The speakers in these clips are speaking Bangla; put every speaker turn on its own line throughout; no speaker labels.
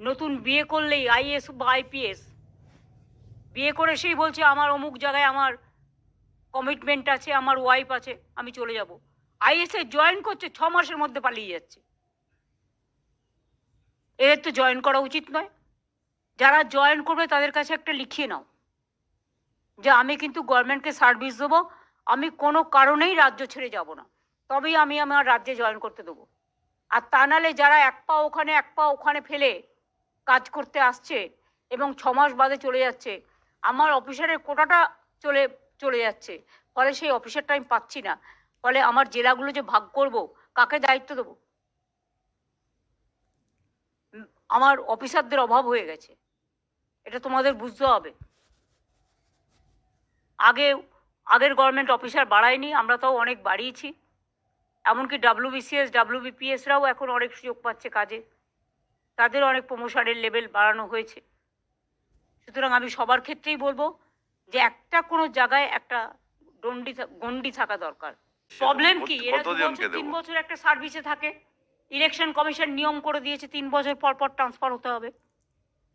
নতুন বিয়ে করলেই আইএস বা আইপিএস। বিয়ে করে সেই বলছে, আমার অমুক জায়গায় আমার কমিটমেন্ট আছে, আমার ওয়াইফ আছে, আমি চলে যাব। আইএসএ জয়েন করছে, ছ মাসের মধ্যে পালিয়ে যাচ্ছে। এদের তো জয়েন করা উচিত নয়। যারা জয়েন করবে, তাদের কাছে একটা লিখিয়ে নাও যে, আমি কিন্তু গভর্নমেন্টকে সার্ভিস দেবো, আমি কোনো কারণেই রাজ্য ছেড়ে যাব না। তবেই আমি আমার রাজ্যে জয়েন করতে দেবো। আর তা নাহলে যারা এক পা ওখানে, এক পা ওখানে ফেলে কাজ করতে আসছে এবং ছ মাস বাদে চলে যাচ্ছে। আমার অফিসারের কোটাটা চলে চলে যাচ্ছে। ফলে সেই অফিসারটা আমি পাচ্ছি না। ফলে আমার জেলাগুলো যে ভাগ করব, কাকে দায়িত্ব দেবো? আমার অফিসারদের অভাব হয়ে গেছে। এটা তোমাদের বুঝতে হবে। আগে, আগের গভর্নমেন্ট অফিসার বাড়ায়নি, আমরা তাও অনেক বাড়িয়েছি। এমনকি ডাব্লিউবিসিএস ডাব্লিউবিপিএসরাও এখন অনেক সুযোগ পাচ্ছে কাজে। তাদের অনেক প্রমোশনের লেভেল বাড়ানো হয়েছে। সুতরাং আমি সবার ক্ষেত্রেই বলব যে একটা কোনো জায়গায় একটা গন্ডি গন্ডি থাকা দরকার। প্রবলেম কি? এরা তিন বছর একটা সার্ভিসে থাকে। ইলেকশন কমিশন নিয়ম করে দিয়েছে তিন বছর পর পর ট্রান্সফার হতে হবে।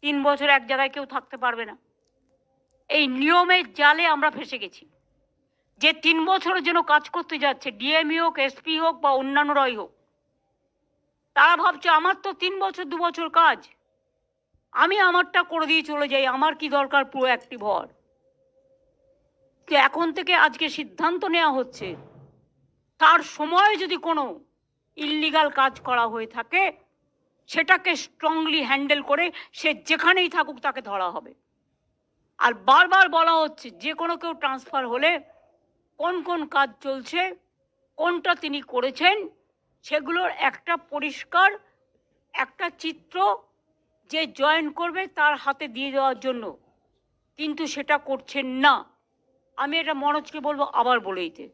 তিন বছর এক জায়গায় কেউ থাকতে পারবে না। এই নিয়মের জালে আমরা ফেসে গেছি। যে তিন বছরের জন্য কাজ করতে যাচ্ছে ডিএমই হোক এসপি হোক বা অন্যান্যরাই হোক তারা ভাবছে, আমার তো তিন বছর, দু বছর কাজ। আমি আমারটা করে দিয়ে চলে যাই, আমার কি দরকার পুরো অ্যাক্টিভ হওয়ার তো এখন থেকে আজকে সিদ্ধান্ত নেওয়া হচ্ছে, তার সময় যদি কোনো ইল্লিগাল কাজ করা হয়ে থাকে, সেটাকে স্ট্রংলি হ্যান্ডেল করে সে যেখানেই থাকুক তাকে ধরা হবে। আর বারবার বলা হচ্ছে, যে কোনো কেউ ট্রান্সফার হলে কোন কোন কাজ চলছে, কোনটা তিনি করেছেন সেগুলোর একটা পরিষ্কার, একটা চিত্র যে জয়েন করবে তার হাতে দিয়ে দেওয়ার জন্য। কিন্তু সেটা করছেন না। আমি এটা মনোজকে বলব আবার বলে দিতে।